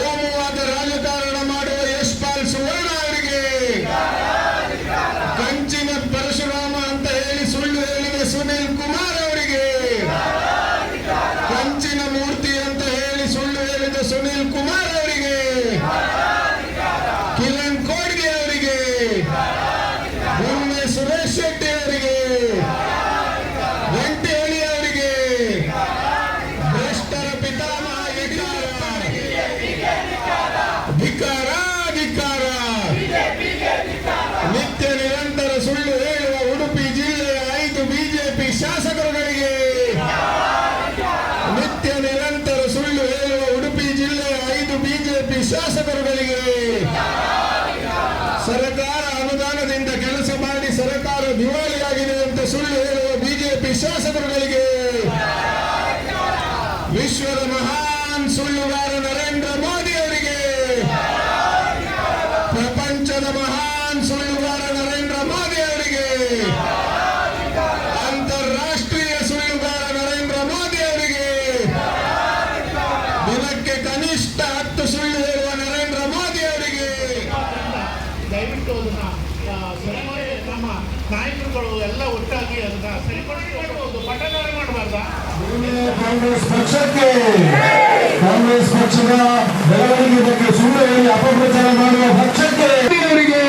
Amen. വിശ്വാസത്തിലേക്ക് ನಾಯಕರುಗಳು ಎಲ್ಲ ಒಟ್ಟಾಗಿ ಅದನ್ನ ಸರಿಪಡಿಸಿಕೊಂಡು ಪಟ್ಟಣಾರೆ ಮಾಡಬಾರ್ದಾ? ಕಾಂಗ್ರೆಸ್ ಪಕ್ಷಕ್ಕೆ ಕಾಂಗ್ರೆಸ್ ಪಕ್ಷದ ಬೆಳವಣಿಗೆ ಬಗ್ಗೆ ಸುಳ್ಳು ಹೇಳಿ ಅಪಪ್ರಚಾರ ಮಾಡುವ ಪಕ್ಷಕ್ಕೆ. ಅವರಿಗೆ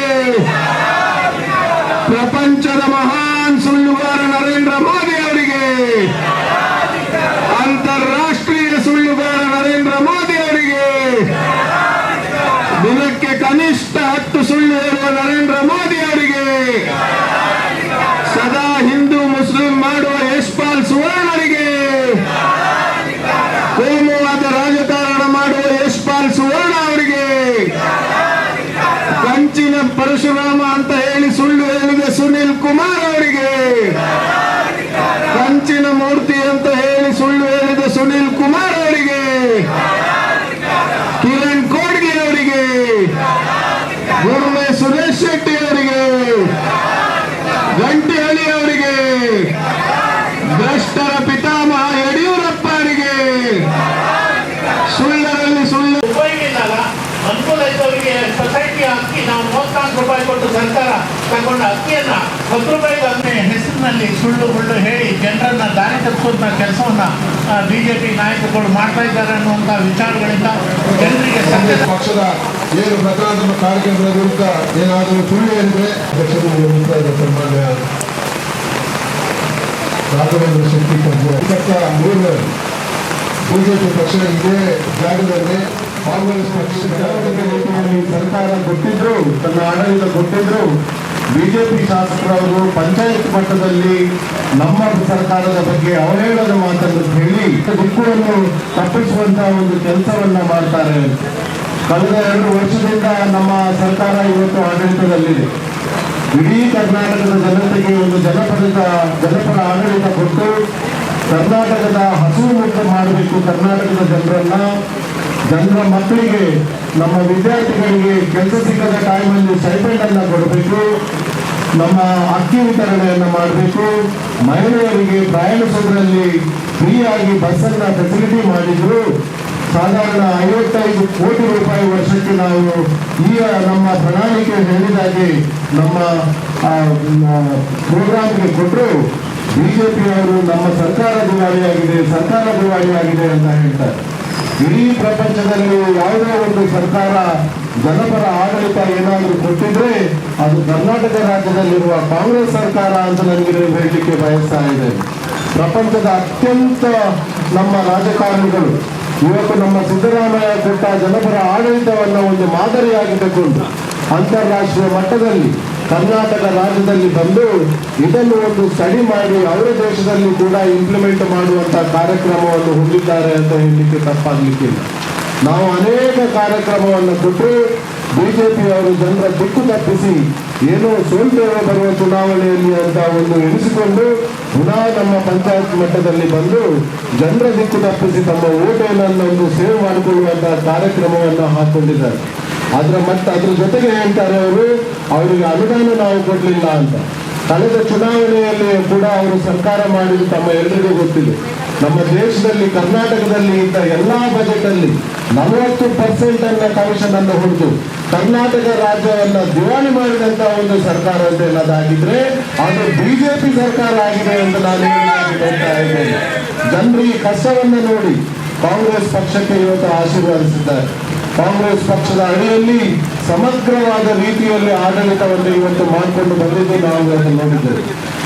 ಪ್ರಪಂಚದ ಮಹಾನ್ ಸುಳ್ಳುಗಾರ ನರೇಂದ್ರ ಮೋದಿ ಅವರಿಗೆ ಅಂತಾರಾಷ್ಟ್ರೀಯ ಸುಳ್ಳುಗಾರ ನರೇಂದ್ರ ಮೋದಿ ಅವರಿಗೆ ದಿನಕ್ಕೆ ಕನಿಷ್ಠ ಹತ್ತು ಸುಳ್ಳು ಹೇಳುವ ನರೇಂದ್ರ ಮೋದಿ ಅವರಿಗೆ ಸದಾ ಹಿಂದೂ ಮುಸ್ಲಿಂ ಮಾಡುವ ಯಶ್ಪಾಲ್ ಸುವರ್ಣರಿಗೆ ಕೋಮುವಾದ ರಾಜಕಾರಣ ಮಾಡುವ ಯಶ್ಪಾಲ್ ಸುವರ್ಣ ಅವರಿಗೆ ಕಂಚಿನ ಪರಶುರಾಮ ಅಂತ ಹೇಳಿ ಸುಳ್ಳು ಹೇಳಿದ ಸುನಿಲ್ ಕುಮಾರ್ ಅವರಿಗೆ ಕಂಚಿನ ಮೂರ್ತಿ ಅಂತ ಹೇಳಿ ಸುಳ್ಳು ಹೇಳಿದ ಸುನಿಲ್ ಕುಮಾರ್ ಅವರಿಗೆ ಕಿರಣ್ ಕೋಡ್ಗೆ ಅವರಿಗೆ ಗುರುಮೆ ಸುರೇಶ್ ಶೆಟ್ಟಿ ಅವರಿಗೆ ಗಂಟಿಹಳ್ಳಿ ಅವರಿಗೆ ಭ್ರಷ್ಟರ ಪಿತಾಮಹ ಯಡಿಯೂರಪ್ಪ ಅವರಿಗೆ ಸುಳ್ಳರಲ್ಲಿ ಸುಳ್ಳು ಉಪಯೋಗ ಇಲ್ಲಲ್ಲ ಅನುಕೂಲ ಇದ್ದವರಿಗೆ ಸೊಸೈಟಿ ಅಕ್ಕಿ ನಾವು ಮೂವತ್ನಾಲ್ಕು ರೂಪಾಯಿ ಕೊಟ್ಟು ಸರ್ಕಾರ ತಗೊಂಡ ಅಕ್ಕಿಯನ್ನ ಹತ್ತು ರೂಪಾಯಿಗೆ ಅದನ್ನೇ ಹೆಸರಿನಲ್ಲಿ ಸುಳ್ಳು ಹುಳ್ಳು ಹೇಳಿ ಜನರನ್ನ ದಾರಿ ತಪ್ಪಿಸುವಂತ ಕೆಲಸವನ್ನ ಬಿಜೆಪಿ ನಾಯಕರುಗಳು ಮಾಡ್ತಾ ಇದ್ದಾರೆ ಅನ್ನುವಂತ ವಿಚಾರಗಳಿಂದ ಜನರಿಗೆ ಸತ್ಯ ಪಕ್ಷದ ಏನು ಪ್ರಕರಣ ಕಾರ್ಯಕ್ರಮದ ವಿರುದ್ಧ ಏನಾದರೂ ಸುಳ್ಳು ಹೇಳಿದ್ರೆ ಪಕ್ಷದ ರಾಘವೇಂದ್ರ ಪಕ್ಷ. ಮೂರು ಬಿಜೆಪಿ ಪಕ್ಷ ಇದೇ ಜಾಗದಲ್ಲಿ ಕಾಂಗ್ರೆಸ್ ಪಕ್ಷ ಸರ್ಕಾರ ಕೊಟ್ಟಿದ್ರು ತನ್ನ ಆಡಳಿತ ಕೊಟ್ಟಿದ್ರು ಬಿಜೆಪಿ ಶಾಸಕರವರು ಪಂಚಾಯತ್ ಮಟ್ಟದಲ್ಲಿ ನಮ್ಮ ಸರ್ಕಾರದ ಬಗ್ಗೆ ಅವಹೇಳನ ಮಾತನ್ನು ಹೇಳಿ ದಿಕ್ಕುವನ್ನು ತಪ್ಪಿಸುವಂತಹ ಒಂದು ಕೆಲಸವನ್ನ ಮಾಡ್ತಾರೆ. ಕಳೆದ ಎರಡು ವರ್ಷದಿಂದ ನಮ್ಮ ಸರ್ಕಾರ ಇವತ್ತು ಆಡಳಿತದಲ್ಲಿದೆ. ಇಡೀ ಕರ್ನಾಟಕದ ಜನತೆಗೆ ಒಂದು ಜನಪದ ಜನಪರ ಆಡಳಿತ ಕೊಟ್ಟು ಕರ್ನಾಟಕದ ಹಸಿವು ಮುಕ್ತ ಮಾಡಬೇಕು ಕರ್ನಾಟಕದ ಜನರನ್ನ. ಜನರ ಮಕ್ಕಳಿಗೆ, ನಮ್ಮ ವಿದ್ಯಾರ್ಥಿಗಳಿಗೆ ಕೆಲಸ ಸಿಗದ ಟೈಮಲ್ಲಿ ಸ್ಟೈಪೆಂಡ್ ಅನ್ನ ಕೊಡಬೇಕು. ನಮ್ಮ ಅಕ್ಕಿ ವಿತರಣೆಯನ್ನು ಮಾಡಬೇಕು. ಮಹಿಳೆಯರಿಗೆ ಪ್ರಯಾಣಿಸೋದ್ರಲ್ಲಿ ಫ್ರೀಯಾಗಿ ಬಸ್ಸನ್ನು ಫೆಸಿಲಿಟಿ ಮಾಡಿದ್ರು. ಸಾಧಾರಣ ಐವತ್ತೈದು ಕೋಟಿ ರೂಪಾಯಿ ವರ್ಷಕ್ಕೆ ನಾವು ಈ ನಮ್ಮ ಪ್ರಣಾಳಿಕೆ ಹೇಳಿದಾಗೆ ನಮ್ಮ ಪ್ರೋಗ್ರಾಮ್ಗೆ ಕೊಟ್ಟರು ಬಿಜೆಪಿಯವರು ನಮ್ಮ ಸರ್ಕಾರ ದಿವಾಳಿಯಾಗಿದೆ ಸರ್ಕಾರ ದಿವಾಳಿಯಾಗಿದೆ ಅಂತ ಹೇಳ್ತಾರೆ. ಇಡೀ ಪ್ರಪಂಚದಲ್ಲಿ ಯಾವುದೇ ಒಂದು ಸರ್ಕಾರ ಜನಪರ ಆಡಳಿತ ಏನಾದರೂ ಕೊಟ್ಟಿದ್ರೆ ಅದು ಕರ್ನಾಟಕ ರಾಜ್ಯದಲ್ಲಿರುವ ಕಾಂಗ್ರೆಸ್ ಸರ್ಕಾರ ಅಂತ ನನಗೆ ಹೇಳಲಿಕ್ಕೆ ಬಯಸ್ತಾ ಇದೆ. ಪ್ರಪಂಚದ ಅತ್ಯಂತ ನಮ್ಮ ರಾಜಕಾರಣಿಗಳು, ಇವತ್ತು ನಮ್ಮ ಸಿದ್ದರಾಮಯ್ಯ ಕೊಟ್ಟ ಜನಪರ ಆಡಳಿತವನ್ನು ಒಂದು ಮಾದರಿಯಾಗಿ ತಗೊಂಡು ಅಂತಾರಾಷ್ಟ್ರೀಯ ಮಟ್ಟದಲ್ಲಿ ಕರ್ನಾಟಕ ರಾಜ್ಯದಲ್ಲಿ ಬಂದು ಇದನ್ನು ಒಂದು ಸ್ಟಡಿ ಮಾಡಿ ಅವರ ದೇಶದಲ್ಲಿ ಕೂಡ ಇಂಪ್ಲಿಮೆಂಟ್ ಮಾಡುವಂತ ಕಾರ್ಯಕ್ರಮವನ್ನು ಹೊಂದಿದ್ದಾರೆ ಅಂತ ಹೇಳಲಿಕ್ಕೆ ತಪ್ಪಾಗ್ಲಿಕ್ಕಿಲ್ಲ. ನಾವು ಅನೇಕ ಕಾರ್ಯಕ್ರಮವನ್ನು ಕೊಟ್ಟು ಬಿಜೆಪಿಯವರು ಜನರ ದಿಕ್ಕು ತಪ್ಪಿಸಿ ಏನೋ ಸೋಲ್ತೇವೆ ಬರುವ ಚುನಾವಣೆಯಲ್ಲಿ ಅಂತ ಒಂದು ಎಣಿಸಿಕೊಂಡು ಪುನಃ ನಮ್ಮ ಪಂಚಾಯತ್ ಮಟ್ಟದಲ್ಲಿ ಬಂದು ಜನರ ದಿಕ್ಕು ತಪ್ಪಿಸಿ ತಮ್ಮ ಓಟೇನನ್ನು ಒಂದು ಸೇವ್ ಮಾಡಿಕೊಳ್ಳುವಂತಹ ಕಾರ್ಯಕ್ರಮವನ್ನು ಹಾಕೊಂಡಿದ್ದಾರೆ. ಅದರ ಮತ್ತೆ ಅದ್ರ ಜೊತೆಗೆ ಹೇಳ್ತಾರೆ ಅವರು, ಅವರಿಗೆ ಅನುದಾನ ನಾವು ಕೊಡಲಿಲ್ಲ ಅಂತ. ಕಳೆದ ಚುನಾವಣೆಯಲ್ಲಿ ಕೂಡ ಅವರು ಸರ್ಕಾರ ಮಾಡಿದ್ದು ತಮ್ಮ ಎಲ್ಲರಿಗೂ ಗೊತ್ತಿದೆ. ನಮ್ಮ ದೇಶದಲ್ಲಿ, ಕರ್ನಾಟಕದಲ್ಲಿ ಇದ್ದ ಎಲ್ಲಾ ಬಜೆಟ್ ಅಲ್ಲಿ ನಲವತ್ತು ಪರ್ಸೆಂಟ್ ಅನ್ನ ಕಮಿಷನ್ ಅನ್ನು ಹೊಡೆದು ಕರ್ನಾಟಕ ರಾಜ್ಯವನ್ನ ದಿವಾಳಿ ಮಾಡಿದಂತ ಒಂದು ಸರ್ಕಾರ ಅಂತ ಏನಾದಾಗಿದ್ರೆ ಅದು ಬಿಜೆಪಿ ಸರ್ಕಾರ ಆಗಿದೆ ಅಂತ ನಾನು ಜನರು ಈ ಕಷ್ಟವನ್ನ ನೋಡಿ ಕಾಂಗ್ರೆಸ್ ಪಕ್ಷಕ್ಕೆ ಇವತ್ತು ಆಶೀರ್ವದಿಸಿದ್ದಾರೆ. ಕಾಂಗ್ರೆಸ್ ಪಕ್ಷದ ಅಡಿಯಲ್ಲಿ ಸಮಗ್ರವಾದ ರೀತಿಯಲ್ಲಿ ಆಡಳಿತವನ್ನು ಇವತ್ತು ಮಾಡಿಕೊಂಡು ಬಂದಿದ್ದು ನಾವು ಇವತ್ತು ನೋಡಿದ್ದೇವೆ.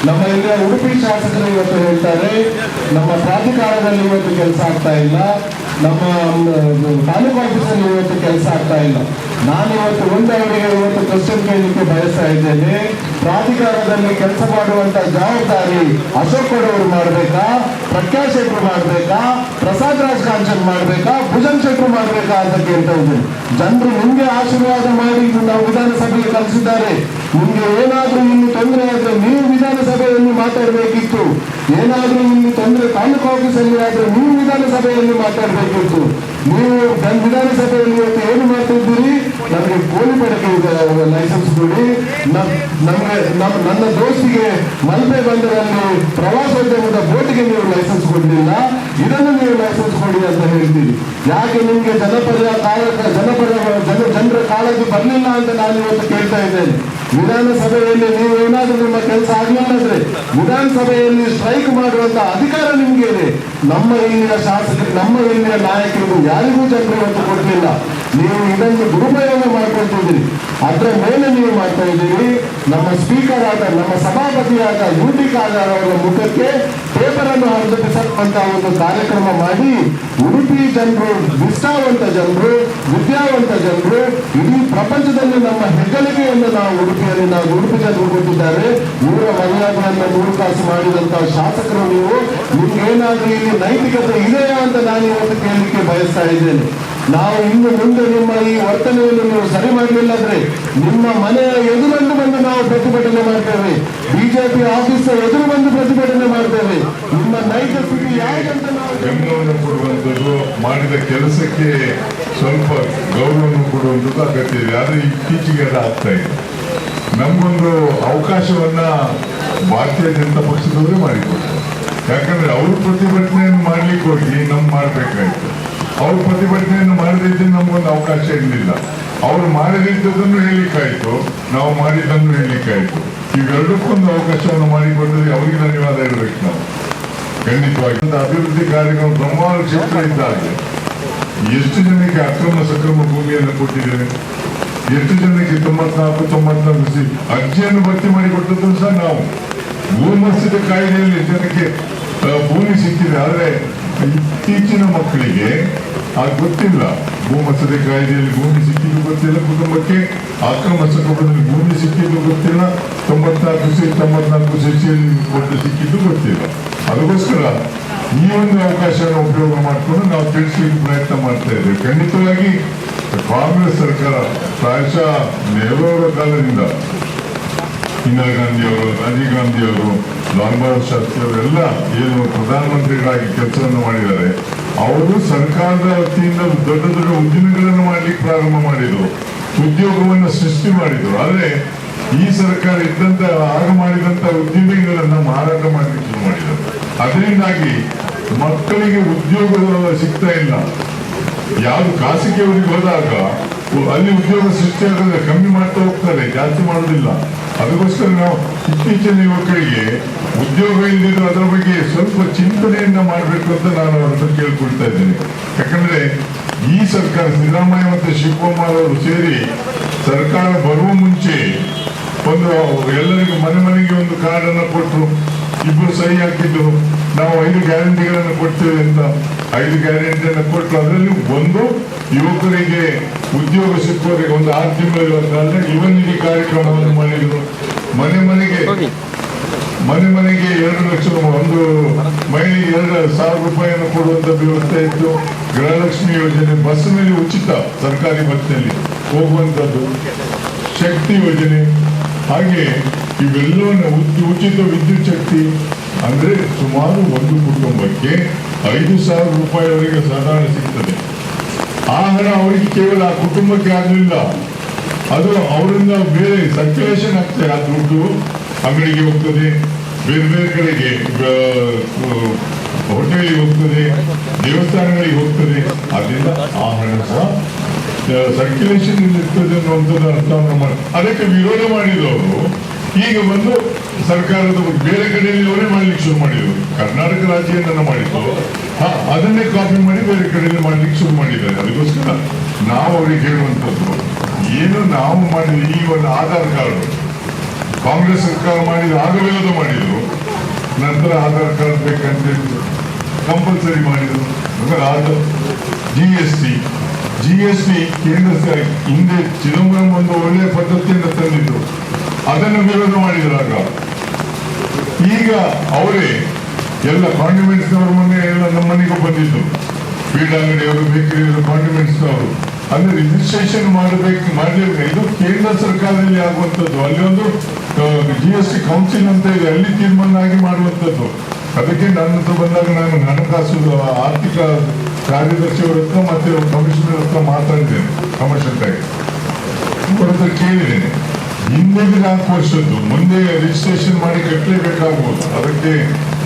ನಮ್ಮ ಇಲ್ಲಿಯ ಉಡುಪಿ ಶಾಸಕರು ಇವತ್ತು ಹೇಳ್ತಾರೆ, ನಮ್ಮ ಪ್ರಾಧಿಕಾರದಲ್ಲಿ ಇವತ್ತು ಕೆಲಸ ಆಗ್ತಾ ಇಲ್ಲ, ನಮ್ಮ ತಾಲೂಕು ಆಫೀಸಲ್ಲಿ ಇವತ್ತು ಕೆಲಸ ಆಗ್ತಾ ಇಲ್ಲ. ನಾನು ಇವತ್ತು ಒಂದು ಅವರಿಗೆ ಇವತ್ತು ಕ್ವಶನ್ ಕೇಳಲಿಕ್ಕೆ ಬಯಸ್ತಾ ಇದ್ದೇನೆ. ಪ್ರಾಧಿಕಾರದಲ್ಲಿ ಕೆಲಸ ಮಾಡುವಂತ ಜವಾಬ್ದಾರಿ ಅಶೋಕ್ ಕೊಡವರು ಮಾಡಬೇಕಾ? ಪ್ರಕಾಶ್ ಶೆಟ್ರು ಮಾಡಬೇಕಾ? ಪ್ರಸಾದ್ ರಾಜ್ ಕಾಂಚನ್ ಮಾಡಬೇಕಾ? ಭುಜನ್ ಶೆಟ್ರು ಮಾಡಬೇಕಾ ಅಂತ ಕೇಳ್ತಾ ಇದ್ದೇನೆ. ಜನರು ನಿಮ್ಗೆ ಆಶೀರ್ವಾದ ಮಾಡಿ ನಾವು ವಿಧಾನಸಭೆಗೆ ಕಲಿಸಿದ್ದಾರೆ ನಿಮ್ಗೆ ಏನಾದ್ರೂ ಇಲ್ಲಿ ತೊಂದರೆ ಆದ್ರೆ ನೀವು ವಿಧಾನಸಭೆಯಲ್ಲಿ ಮಾತಾಡಬೇಕಿತ್ತು. ಏನಾದ್ರೂ ಇಲ್ಲಿ ತೊಂದರೆ ತಾಲೂಕು ಆಫೀಸಲ್ಲಿ ಆದ್ರೆ ನೀವು ವಿಧಾನಸಭೆಯಲ್ಲಿ ಮಾತಾಡಬೇಕಿತ್ತು. ನೀವು ವಿಧಾನಸಭೆಯಲ್ಲಿ ಇವತ್ತು ಏನು ಮಾಡ್ತಿದ್ದೀರಿ? ನಮಗೆ ಕೋಳಿ ಬೆಳಕೆ ಲೈಸೆನ್ಸ್ ಕೊಡಿ. ನಮ್ಮ ನಮ್ಮ ನಮ್- ನನ್ನ ದೋಸ್ತಿಗೆ ಮಲ್ಪೆ ಬಂದರಲ್ಲಿ ಪ್ರವಾಸೋದ್ಯಮದ ಬೋಟಿಗೆ ನೀವು ಲೈಸೆನ್ಸ್ ಕೊಡಲಿಲ್ಲ. ಇದನ್ನು ನೀವು ಲೈಸೆನ್ಸ್ ಕೊಡಿ ಅಂತ ಹೇಳ್ತೀರಿ ಯಾಕೆ ನಿಮಗೆ ಜನಪದ ಕಾಲ ಜನಪದ ಜನ ಜನರ ಕಾಳಜಿ ಬರಲಿಲ್ಲ ಅಂತ ನಾನು ಇವತ್ತು ಕೇಳ್ತಾ ಇದ್ದೇನೆ. ವಿಧಾನಸಭೆಯಲ್ಲಿ ನೀವು ಏನಾದರೂ ನಿಮ್ಮ ಕೆಲಸ ಆಗಿದ್ರೆ ವಿಧಾನಸಭೆಯಲ್ಲಿ ಸ್ಟ್ರೈಕ್ ಮಾಡುವಂತ ಅಧಿಕಾರ ನಿಮಗೆ ಇದೆ. ನಮ್ಮ ಇಲ್ಲಿನ ಶಾಸಕರು ನಮ್ಮ ಇಲ್ಲಿನ ನಾಯಕರು ಯಾರಿಗೂ ಜನರು ಇವತ್ತು ಕೊಡ್ಲಿಲ್ಲ. ನೀವು ಇದನ್ನು ದುರುಪಯೋಗ ಮಾಡ್ಕೊಳ್ತಿದ್ದೀರಿ. ಅದರ ಮೇಲೆ ನೀವು ಮಾಡ್ತಾ ಇದ್ದೀರಿ. ನಮ್ಮ ಸ್ಪೀಕರ್ ಆದ, ನಮ್ಮ ಸಭಾಪತಿಯಾದ ಯು ಖಾದರ್ ಅವರ ಮುಖಕ್ಕೆ ಪೇಪರ್ ಅನ್ನು ಹರಿದುಬಿಸಕ್ಕಂತ ಒಂದು ಕಾರ್ಯಕ್ರಮ ಮಾಡಿ, ಉಡುಪಿ ಜನರು ನಿಷ್ಠಾವಂತ ಜನರು, ವಿದ್ಯಾವಂತ ಜನರು, ಇಡೀ ಪ್ರಪಂಚದಲ್ಲಿ ನಮ್ಮ ಹೆಗ್ಗಳಿಕೆಯನ್ನು ನಾವು ಉಡುಪಿಯಲ್ಲಿ, ನಾವು ಉಡುಪಿ ಜನರು ಕೊಟ್ಟಿದ್ದಾರೆ. ಇವರ ಮರ್ಯಾದೆಯನ್ನು ನೂರು ಮಾಡಿದಂತಹ ಮಾಡಿದಂತ ಶಾಸಕರು ನೀವು. ನಿಮ್ಗೇನಾದ್ರೂ ಇಲ್ಲಿ ನೈತಿಕತೆ ಇದೆಯಾ ಅಂತ ನಾನು ಇವತ್ತು ಕೇಳಲಿಕ್ಕೆ ಬಯಸ್ತಾ ಇದ್ದೇನೆ. ನಾವು ಇನ್ನು ಮುಂದೆ ನಿಮ್ಮ ಈ ವರ್ತನೆಯನ್ನು ನೀವು ಸರಿ ಮಾಡಲಿಲ್ಲ ಅಂದ್ರೆ ನಿಮ್ಮ ಮನೆಯ ಎದುರನ್ನು ಬಂದು ನಾವು ಪ್ರತಿಭಟನೆ ಮಾಡ್ತೇವೆ. ಬಿಜೆಪಿ ಆಫೀಸ್ ಎದುರು ಬಂದು ಪ್ರತಿಭಟನೆ ಮಾಡ್ತೇವೆ. ನಿಮ್ಮ ನೈಜ ಸ್ಥಿತಿ ಬೆಂಬಲವನ್ನು ಕೊಡುವಂಥದ್ದು ಮಾಡಿದ ಕೆಲಸಕ್ಕೆ ಸ್ವಲ್ಪ ಗೌರವವನ್ನು ಕೊಡುವಂಥದ್ದು ಅಗತ್ಯ ಇದೆ ಆದರೆ ಇತ್ತೀಚೆಗೆ ಅದು ಆಗ್ತಾ ಇದೆ. ನಮಗೊಂದು ಅವಕಾಶವನ್ನ ಭಾರತೀಯ ಜನತಾ ಪಕ್ಷದವರೇ ಮಾಡಿಕೊಡ್ತಾರೆ ಯಾಕಂದ್ರೆ ಅವರು ಪ್ರತಿಭಟನೆಯನ್ನು ಮಾಡ್ಲಿಕ್ಕೆ ಹೋಗಿ ನಮ್ಗೆ ಮಾಡ್ಬೇಕಾಯ್ತು. ಅವ್ರು ಪ್ರತಿಭಟನೆಯನ್ನು ಮಾಡದಿದ್ದು ನಮಗೊಂದು ಅವಕಾಶ ಇರಲಿಲ್ಲ. ಅವ್ರು ಮಾಡದಿದ್ದದನ್ನು ಹೇಳಿಕ್ಕಾಯ್ತು ನಾವು ಮಾಡಿದ್ದನ್ನು ಹೇಳಿಕ್ಕಾಯ್ತು ಇವೆರಡಕ್ಕೊಂದು ಅವಕಾಶವನ್ನು ಮಾಡಿಕೊಟ್ಟರೆ ಅವರಿಗೆ ಧನ್ಯವಾದ ಇರಬೇಕು ನಾವು. ಖಂಡಿತವಾಗಿ ಅಭಿವೃದ್ಧಿ ಕಾರ್ಯಕ್ರಮ ಬ್ರಹ್ಮಾಂಡ ಕ್ಷೇತ್ರ ಇದ್ದಾಗೆ ಎಷ್ಟು ಜನಕ್ಕೆ ಅಕ್ರಮ ಸಕ್ರಮ ಭೂಮಿಯನ್ನು ಕೊಟ್ಟಿದ್ದೇವೆ, ಎಷ್ಟು ಜನಕ್ಕೆ ತೊಂಬತ್ನಾಲ್ಕು ತೊಂಬತ್ನಾಲ್ಕು ಸಿ ಅರ್ಜಿಯನ್ನು ಭರ್ತಿ ಮಾಡಿ ಕೊಟ್ಟದ್ದು ಸಹ ನಾವು. ಭೂಮಸ್ಯದ ಕಾಯ್ದೆಯಲ್ಲಿ ಜನಕ್ಕೆ ಭೂಮಿ ಸಿಕ್ಕಿದೆ, ಆದರೆ ಇತ್ತೀಚಿನ ಮಕ್ಕಳಿಗೆ ಅದು ಗೊತ್ತಿಲ್ಲ. ಭೂಮಸದೆ ಕಾಯ್ದೆಯಲ್ಲಿ ಭೂಮಿ ಸಿಕ್ಕಿದ್ದು ಗೊತ್ತಿಲ್ಲ, ಕುಟುಂಬಕ್ಕೆ ಅಕ್ರಮ ಸಕುಟದಲ್ಲಿ ಭೂಮಿ ಸಿಕ್ಕಿದ್ದು ಗೊತ್ತಿಲ್ಲ, ತೊಂಬತ್ನಾಲ್ಕು ಸಿ, ತೊಂಬತ್ನಾಲ್ಕು ಸಿಸಿಯಲ್ಲಿ ಕೊಟ್ಟು ಸಿಕ್ಕಿದ್ದು ಗೊತ್ತಿಲ್ಲ. ಅದಕ್ಕೋಸ್ಕರ ಈ ಒಂದು ಅವಕಾಶವನ್ನು ಉಪಯೋಗ ಮಾಡಿಕೊಂಡು ನಾವು ತಿಳಿಸ್ಲಿಕ್ಕೆ ಪ್ರಯತ್ನ ಮಾಡ್ತಾ ಇದ್ದೇವೆ. ಖಂಡಿತವಾಗಿ ಕಾಂಗ್ರೆಸ್ ಸರ್ಕಾರ ಪ್ರಾಯಶಃ ನೆಹರು ಅವರ ಕಾಲದಿಂದ ಇಂದಿರಾ ಗಾಂಧಿ ಅವರು, ರಾಜೀವ್ ಗಾಂಧಿ ಅವರು, ಲಾಲ್ ಬಹದ್ದೂರ್ ಶಾಸ್ತ್ರಿ ಅವರೆಲ್ಲ ಏನು ಪ್ರಧಾನಮಂತ್ರಿಗಳಾಗಿ ಕೆಲಸವನ್ನು ಮಾಡಿದ್ದಾರೆ ಅವರು ಸರ್ಕಾರದ ವತಿಯಿಂದ ದೊಡ್ಡ ದೊಡ್ಡ ಉದ್ದಿಮೆಗಳನ್ನು ಮಾಡಲಿಕ್ಕೆ ಪ್ರಾರಂಭ ಮಾಡಿದ್ರು, ಉದ್ಯೋಗವನ್ನು ಸೃಷ್ಟಿ ಮಾಡಿದ್ರು. ಆದರೆ ಈ ಸರ್ಕಾರ ಇದ್ದಂತ ಆಗ ಮಾಡಿದಂತ ಉದ್ದಿಮೆಗಳನ್ನ ಮಾರಾಟ ಮಾಡಲಿಕ್ಕೆ ಶುರು ಮಾಡಿದ್ರು. ಅದರಿಂದಾಗಿ ಮಕ್ಕಳಿಗೆ ಉದ್ಯೋಗ ಸಿಗ್ತಾ ಇಲ್ಲ. ಯಾರು ಖಾಸಗಿಯವರಿಗೆ ಹೋದಾಗ ಅಲ್ಲಿ ಉದ್ಯೋಗ ಸೃಷ್ಟಿಯಾಗದೆ ಕಮ್ಮಿ ಮಾಡ್ತಾ ಹೋಗ್ತಾರೆ, ಜಾಸ್ತಿ ಮಾಡೋದಿಲ್ಲ. ಅದಕ್ಕೋಸ್ಕರ ನಾವು ಇತ್ತೀಚಿನ ಯುವಕರಿಗೆ ಉದ್ಯೋಗ ಇಲ್ಲದಿದ್ರು ಅದರ ಬಗ್ಗೆ ಸ್ವಲ್ಪ ಚಿಂತನೆಯನ್ನ ಮಾಡಬೇಕು ಅಂತ ನಾನು ಅವರನ್ನು ಕೇಳ್ಕೊಳ್ತಾ ಇದ್ದೇನೆ. ಯಾಕಂದ್ರೆ ಈ ಸರ್ಕಾರ ಸಿದ್ದರಾಮಯ್ಯ ಮತ್ತು ಶಿವಕುಮಾರ್ ಅವರು ಸೇರಿ ಸರ್ಕಾರ ಬರುವ ಮುಂಚೆ ಒಂದು ಎಲ್ಲರಿಗೂ ಮನೆ ಮನೆಗೆ ಒಂದು ಕಾರ್ಡನ್ನು ಕೊಟ್ಟರು ಇಬ್ಬರು ಸಹಿ ಹಾಕಿದ್ರು ನಾವು ಐದು ಗ್ಯಾರಂಟಿಗಳನ್ನು ಕೊಡ್ತೇವೆ ಅಂತ ಐದು ಗ್ಯಾರಂಟಿಯನ್ನು ಕೊಟ್ಟು ಅದರಲ್ಲಿ ಒಂದು ಯುವಕರಿಗೆ ಉದ್ಯೋಗ ಸಿಕ್ಕುವವರಿಗೆ ಒಂದು ಆರು ತಿಂಗಳು ಇವನ್ ಇವನಿಗೆ ಕಾರ್ಯಕ್ರಮವನ್ನು ಮಾಡಿದ್ರು. ಮನೆ ಮನೆಗೆ ಮನೆ ಮನೆಗೆ ಎರಡು ಲಕ್ಷ ಒಂದು ಮಹಿಳೆಗೆ ಎರಡು ಸಾವಿರ ರೂಪಾಯಿಯನ್ನು ಕೊಡುವಂತ ವ್ಯವಸ್ಥೆ ಇತ್ತು. ಗೃಹಲಕ್ಷ್ಮಿ ಯೋಜನೆ ಬಸ್ಸಿನಲ್ಲಿ ಉಚಿತ ಸರ್ಕಾರಿ ಬಸ್ನಲ್ಲಿ ಹೋಗುವಂತದ್ದು. ಶಕ್ತಿ ಯೋಜನೆ. ಹಾಗೆ ಇವೆಲ್ಲವನ್ನು ಉಚಿ- ಉಚಿತ ವಿದ್ಯುತ್ ಶಕ್ತಿ ಅಂದ್ರೆ ಸುಮಾರು ಒಂದು ಕುಟುಂಬಕ್ಕೆ ಐದು ಸಾವಿರ ರೂಪಾಯಿವರೆಗೆ ಸಾಧಾರಣ ಸಿಗ್ತದೆ. ಆ ಹಣ ಅವರಿಗೆ ಕೇವಲ ಆ ಕುಟುಂಬಕ್ಕೆ ಆಗಲಿಲ್ಲ. ಅದು ಅವರಿಂದ ಬೇರೆ ಸರ್ಕ್ಯುಲೇಷನ್ ಆಗ್ತದೆ. ಆ ದುಡ್ಡು ಅಂಗಡಿಗೆ ಹೋಗ್ತದೆ, ಬೇರೆ ಬೇರೆ ಕಡೆಗೆ ಹೋಟೆಲಿಗೆ ಹೋಗ್ತದೆ, ದೇವಸ್ಥಾನಗಳಿಗೆ ಹೋಗ್ತದೆ. ಅದರಿಂದ ಆ ಹಣ ಸಹ ಸರ್ಕ್ಯುಲೇಷನ್ ಇರ್ತದೆ ಅನ್ನುವಂಥದ್ದು ಅರ್ಥವನ್ನು ಮಾಡಿ ಅದಕ್ಕೆ ವಿರೋಧ ಮಾಡಿದವರು ಈಗ ಬಂದು ಸರ್ಕಾರದ ಬೇರೆ ಕಡೆಯಲ್ಲಿ ಅವರೇ ಮಾಡ್ಲಿಕ್ಕೆ ಶುರು ಮಾಡಿದ್ರು. ಕರ್ನಾಟಕ ರಾಜ್ಯ ಏನನ್ನ ಹಾ, ಅದನ್ನೇ ಕಾಪಿ ಮಾಡಿ ಬೇರೆ ಕಡೆಯಲ್ಲಿ ಮಾಡ್ಲಿಕ್ಕೆ ಶುರು ಮಾಡಿದ್ದಾರೆ. ಅದಕ್ಕೋಸ್ಕರ ನಾವು ಅವ್ರಿಗೆ ಹೇಳುವಂಥದ್ದು ಏನು ನಾವು ಮಾಡಿದ ಈ ಒಂದು ಆಧಾರ್ ಕಾರ್ಡ್ ಕಾಂಗ್ರೆಸ್ ಸರ್ಕಾರ ಮಾಡಿದ ಆಗ ವಿರೋಧ ಮಾಡಿದ್ರು ನಂತರ ಆಧಾರ್ ಕಾರ್ಡ್ ಬೇಕಂತ ಕಂಪಲ್ಸರಿ ಮಾಡಿದ್ರು. G S T G S T ಕೇಂದ್ರ ಹಿಂದೆ ಚಿದಂಬರಂ ಒಂದು ಒಳ್ಳೆಯ ಪದ್ಧತಿಯನ್ನು ತಂದಿದ್ರು ಅದನ್ನು ವಿರೋಧ ಮಾಡಿದ್ರಾಗ. ಈಗ ಅವರೇ ಎಲ್ಲ ಕಾಂಡಿಮೆಂಟ್ಸ್ನವರು ಮೊನ್ನೆ ಎಲ್ಲ ನಮ್ಮ ಮನೆಗೂ ಬಂದಿದ್ದು. ಫೀಡ್ ಅಂಗಡಿಯವರು ಬೇಕರಿಯವರು ಕಾಂಡಿಮೆಂಟ್ಸ್ನವರು ಅಂದ್ರೆ ರಿಜಿಸ್ಟ್ರೇಷನ್ ಮಾಡಬೇಕು ಮಾಡಲೇಬೇಕು ಇದು ಕೇಂದ್ರ ಸರ್ಕಾರದಲ್ಲಿ ಆಗುವಂಥದ್ದು. ಅಲ್ಲಿ ಒಂದು ಜಿ ಎಸ್ ಟಿ ಕೌನ್ಸಿಲ್ ಅಂತ ಇದೆ. ಅಲ್ಲಿ ತೀರ್ಮಾನ ಆಗಿ ಮಾಡುವಂಥದ್ದು. ಅದಕ್ಕೆ ನನ್ನ ಹತ್ರ ಬಂದಾಗ ನಾನು ಹಣಕಾಸು ಆರ್ಥಿಕ ಕಾರ್ಯದರ್ಶಿಯವರ ಹತ್ರ ಮತ್ತೆ ಕಮಿಷನರ್ ಹತ್ರ ಮಾತಾಡಿದ್ದೇನೆ. ಕಮರ್ಷಿಯಲ್ ಟ್ಯಾಕ್ಸ್ ಅವ್ರ ಹತ್ರ ಕೇಳಿದ್ದೇನೆ. ಹಿಂದಿನ ನಾಲ್ಕು ವರ್ಷದ್ದು ಮುಂದೆ ರಿಜಿಸ್ಟ್ರೇಷನ್ ಮಾಡಿ ಕಟ್ಟಲೇಬೇಕಾಗ್ಬೋದು. ಅದಕ್ಕೆ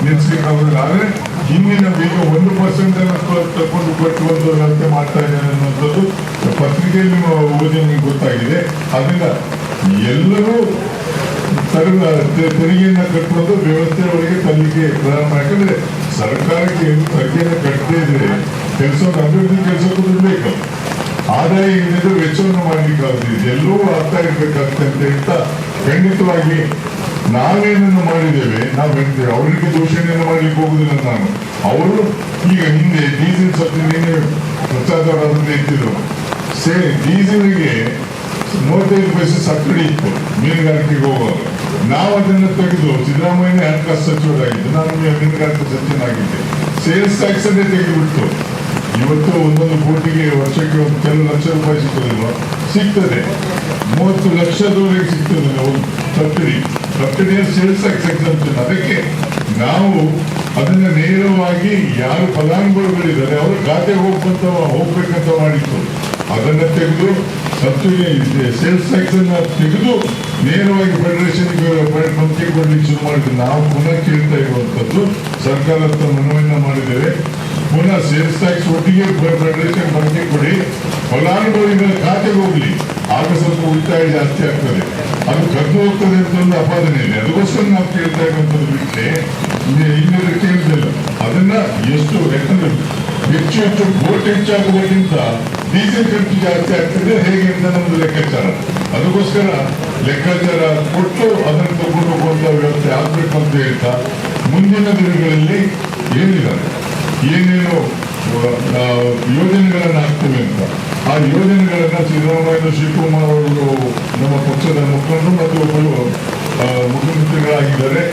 ನಿಲ್ಸ್ಲಿಕ್ಕೆ ಆಗುದಿಲ್ಲ ಆದ್ರೆ ಹಿಂದಿನ ಈಗ ಒಂದು ಪರ್ಸೆಂಟ್ ಅನ್ನು ತಗೊಂಡು ತಕೊಂಡು ಕೊಟ್ಟು ಒಂದು ವ್ಯವಸ್ಥೆ ಮಾಡ್ತಾ ಇದ್ದಾರೆ ಅನ್ನುವಂಥದ್ದು ಪತ್ರಿಕೆಯಲ್ಲಿ ಓದಿ ಗೊತ್ತಾಗಿದೆ. ಅದರಿಂದ ಎಲ್ಲರೂ ತೆರಿಗೆಯನ್ನು ಕಟ್ಟುವುದು ವ್ಯವಸ್ಥೆ ಒಳಗೆ ತಲ್ಲಿಗೆ ಪ್ರಾರಂಭ ಯಾಕಂದ್ರೆ ಸರ್ಕಾರಕ್ಕೆ ತೆರಿಗೆಯನ್ನು ಕಟ್ಟದೇ ಇದ್ರೆ ಕೆಲಸ ಅಭಿವೃದ್ಧಿ ಕೆಲಸ ಕೊಡಬೇಕು ಬೇಕು. ಆದಾಯ ಏನಿದೆ ವೆಚ್ಚವನ್ನು ಮಾಡಲಿಕ್ಕೆ ಆಗುದಿದೆ ಎಲ್ಲವೂ ಆಗ್ತಾ ಇರ್ಬೇಕಾಗ್ತದೆ ಅಂತ ಹೇಳ್ತಾ ಖಂಡಿತವಾಗಿ ನಾವೇನನ್ನು ಮಾಡಿದ್ದೇವೆ. ನಾವು ಹೇಳ್ತೇವೆ, ಅವರಿಗೆ ದೂಷಣೆಯನ್ನು ಮಾಡ್ಲಿಕ್ಕೆ ಹೋಗುದಿಲ್ಲ ನಾನು. ಅವರು ಈಗ ಹಿಂದೆ ಡೀಸೆಲ್ ಸಬ್ಸಿಡಿ ಅದನ್ನ ಇಟ್ಟಿದ್ರು ಸೇ, ಡೀಸೆಲ್ಗೆ ಮೂವತ್ತೈದು ಪೈಸೆ ಸಬ್ಸಿಡಿ ಇತ್ತು, ಮೀನುಗಾರಿಕೆಗೆ ಹೋಗುವಾಗ. ನಾವು ಅದನ್ನು ತೆಗೆದು ಸಿದ್ದರಾಮಯ್ಯ ಹಣಕಾಸು ಸಚಿವರಾಗಿದ್ದು, ನಾನು ಮೀನುಗಾರಿಕೆ ಸಚಿವನಾಗಿದ್ದೆ. ಸೇಲ್ಸ್ ಟ್ಯಾಕ್ಸ್ ಅನ್ನೇ ತೆಗೆದುಬಿಟ್ಟು ಇವತ್ತು ಒಂದೊಂದು ಕೋಟಿಗೆ ವರ್ಷಕ್ಕೆ ಒಂದು ಕೆಲವು ಲಕ್ಷ ರೂಪಾಯಿ ಸಿಗ್ತದಲ್ವಾ ಸಿಗ್ತದೆ. ಮೂವತ್ತು ಲಕ್ಷದವರೆಗೆ ಸಿಗ್ತದೆ ಒಂದು ಸಬ್ಸಿಡಿ ಸಬ್ಸಿಡಿಯ ಸೇಲ್ಸ್ ಟ್ಯಾಕ್ಸ್ ಅದಕ್ಕೆ ನಾವು ಅದನ್ನ ನೇರವಾಗಿ ಯಾರು ಫಲಾನುಭವಿಗಳಿದ್ದಾರೆ, ಅವರ ಖಾತೆಗೆ ಹೋಗ್ಬಂತ ಹೋಗ್ಬೇಕಂತ ಮಾಡಿತ್ತು ಅದನ್ನ ತೆಗೆದು ಸಬ್ಸಿಡಿ ಸೇಲ್ಸ್ ಟ್ಯಾಕ್ಸ್ ಅನ್ನ ತೆಗೆದು ನೇರವಾಗಿ ಫೆಡರೇಷನ್ಗೆ ಪಂಚಿಗೆ ಕೊಡ್ಲಿಕ್ಕೆ ಶುರು ಮಾಡಿದ್ರು. ನಾವು ಪುನಃ ಕೇಳ್ತಾ ಇರುವಂತದ್ದು ಸರ್ಕಾರ ಮನವಿಯನ್ನ ಮಾಡಿದ್ದೇವೆ. ಪುನಃ ಟ್ಯಾಕ್ಸ್ ಒಟ್ಟಿಗೆ ಫೆಡರೇಷನ್ ಬಂದಿ ಕೊಡಿ. ಫಲಾನುಭವಿಗಳ ಖಾತೆಗೆ ಹೋಗ್ಲಿ. ಆಗ ಸ್ವಲ್ಪ ಉಳಿತಾಯ ಜಾಸ್ತಿ ಆಗ್ತದೆ. ಅದು ಕದ್ದು ಹೋಗ್ತದೆ ಅಂತ ಒಂದು ಅಪಾದನೆ ಇದೆ. ಅದಕ್ಕೋಸ್ಕರ ನಾವು ಕೇಳ್ತಾ ಇರುವಂತದ್ದು ಬಿಟ್ಟರೆ ಇನ್ನೊಂದು ಕೇಳ್ತಿಲ್ಲ ಅದನ್ನ ಎಷ್ಟು ಯಾಕಂದ್ರೆ ಹೆಚ್ಚು ಹೆಚ್ಚು ಬೋಟ್ ಹೆಚ್ಚಾಗುವುದಕ್ಕಿಂತ ಡೀಸೆಲ್ ಖರ್ಚು ಜಾಸ್ತಿ ಆಗ್ತದೆ. ಹೇಗೆ ಅಂತ ನಮ್ದು ಲೆಕ್ಕಾಚಾರ. ಅದಕ್ಕೋಸ್ಕರ ಲೆಕ್ಕಾಚಾರ ಕೊಟ್ಟು ಅದನ್ನು ತಗೊಂಡು ಹೋಗುವಂತ ವ್ಯವಸ್ಥೆ ಆಗ್ಬೇಕು ಅಂತ ಹೇಳ್ತಾ ಮುಂದಿನ ದಿನಗಳಲ್ಲಿ ಏನಿದ್ದಾರೆ ಏನೇನು ಯೋಜನೆಗಳನ್ನು ಹಾಕ್ತೇವೆ ಅಂತ. ಆ ಯೋಜನೆಗಳನ್ನು ಸಿದ್ದರಾಮಯ್ಯ, ಶಿವಕುಮಾರ್ ಅವರು ನಮ್ಮ ಪಕ್ಷದ ಮುಖಂಡರು ಮತ್ತು ಮುಖ್ಯಮಂತ್ರಿಗಳಾಗಿದ್ದಾರೆ.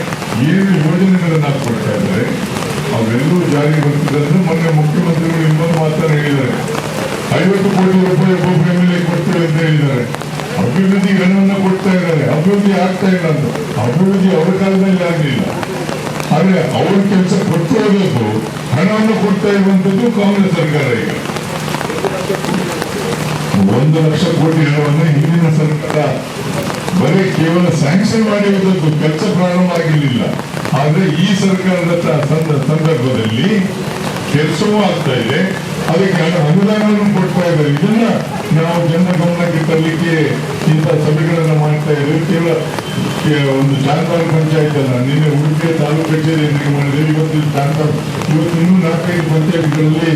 ಏನು ಯೋಜನೆಗಳನ್ನು ಹಾಕ್ಕೊಳ್ತಾ ಇದ್ದಾರೆ ಅವೆಲ್ಲರೂ ಜಾರಿಗೆ ಬರ್ತಿದ್ದಾರೆ ಮೊನ್ನೆ ಮುಖ್ಯಮಂತ್ರಿಗಳು ಇನ್ನೊಂದು ಮಾತನ್ನು ಹೇಳಿದ್ದಾರೆ. ಐವತ್ತು ಕೋಟಿ ರೂಪಾಯಿ ಒಬ್ಬೊಬ್ಬರ ಮೇಲೆ ಕೊಡ್ತೇವೆ ಅಂತ ಹೇಳಿದ್ದಾರೆ. ಅಭಿವೃದ್ಧಿ ಹಣವನ್ನು ಕೊಡ್ತಾ ಇದ್ದಾರೆ. ಅಭಿವೃದ್ಧಿ ಆಗ್ತಾ ಇಲ್ಲ ಅಂತ. ಅಭಿವೃದ್ಧಿ ಅವರ ಕಾಲದಲ್ಲಿ ಆಗಲಿಲ್ಲ. ಆದ್ರೆ ಅವ್ರ ಕೆಲಸ ಕೊಟ್ಟು ಹಣವನ್ನು ಕೊಡ್ತಾ ಇರುವಂತದ್ದು ಕಾಂಗ್ರೆಸ್ ಸರ್ಕಾರ ಈಗ. ಒಂದು ಲಕ್ಷ ಕೋಟಿ ಹಣವನ್ನು ಹಿಂದಿನ ಸರ್ಕಾರ ಬರೀ ಕೇವಲ ಸ್ಯಾಂಕ್ಷನ್ ಮಾಡಿರುವುದು ಕೆಲಸ ಪ್ರಾರಂಭ ಆಗಿರಲಿಲ್ಲ. ಆದ್ರೆ ಈ ಸರ್ಕಾರದ ಸಂದರ್ಭದಲ್ಲಿ ಕೆಲಸವೂ ಆಗ್ತಾ ಇದೆ. ಅದಕ್ಕೆ ಅನುದಾನವನ್ನು ಕೊಡ್ತಾ ಇದ್ದಾರೆ. ಇದನ್ನ ನಾವು ಜನ ಗಮನಕ್ಕೆ ತರಲಿಕ್ಕೆ ಇಂತಹ ಸಭೆಗಳನ್ನ ಮಾಡ್ತಾ ಇದ್ದೇವೆ. ಕೇವಲ ಒಂದು ಜಾನಪದ ಪಂಚಾಯತ್ ಅಲ್ಲ. ನಿನ್ನೆ ಉಡುಪಿಯ ತಾಲೂಕು ಕಚೇರಿ ಎದುರಿಗೆ ಮಾಡಿದ್ದೇವೆ ಇವತ್ತು ಜಾನಪದ ಇವತ್ತು ಇನ್ನೂ ನಾಲ್ಕೈದು ಪಂಚಾಯತ್ಗಳಲ್ಲಿ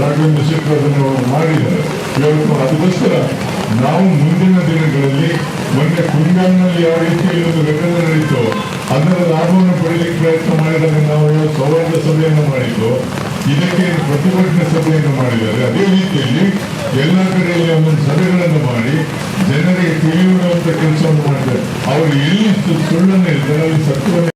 ರಾಘವೇಂದ್ರ ಶೆಟ್ಟರ್ ಅದನ್ನು ಮಾಡಿದ್ದಾರೆ. ಇವತ್ತು ಅದಕ್ಕೋಸ್ಕರ ನಾವು ಮುಂದಿನ ದಿನಗಳಲ್ಲಿ ಮೊನ್ನೆ ಕುಂಗಾಲ್ನಲ್ಲಿ ಯಾವ ರೀತಿಯಲ್ಲಿ ಒಂದು ಘಟನೆ ನಡೀತು ಅದರ ಲಾಭವನ್ನು ಪಡೆಯಲಿಕ್ಕೆ ಪ್ರಯತ್ನ ಮಾಡಿದಾಗ ನಾವು ಸೌಹಾರ್ದ ಸಭೆಯನ್ನು ಮಾಡಿದ್ದು ಇದಕ್ಕೆ ಪ್ರತಿಭಟನೆ ಸಭೆಯನ್ನು ಮಾಡಿದ್ದಾರೆ. ಅದೇ ರೀತಿಯಲ್ಲಿ ಎಲ್ಲ ಕಡೆಯಲ್ಲಿ ಒಂದೊಂದು ಸಭೆಗಳನ್ನು ಮಾಡಿ ಜನರಿಗೆ ತಿಳಿಯುವಂತ ಕೆಲಸವನ್ನು ಮಾಡಿದ್ದಾರೆ ಅವರು ಎಲ್ಲಿ ಸುಳ್ಳನ್ನು ಇದ್ದಾರೆ ಅಲ್ಲಿ ಸತ್ಯವನ್ನು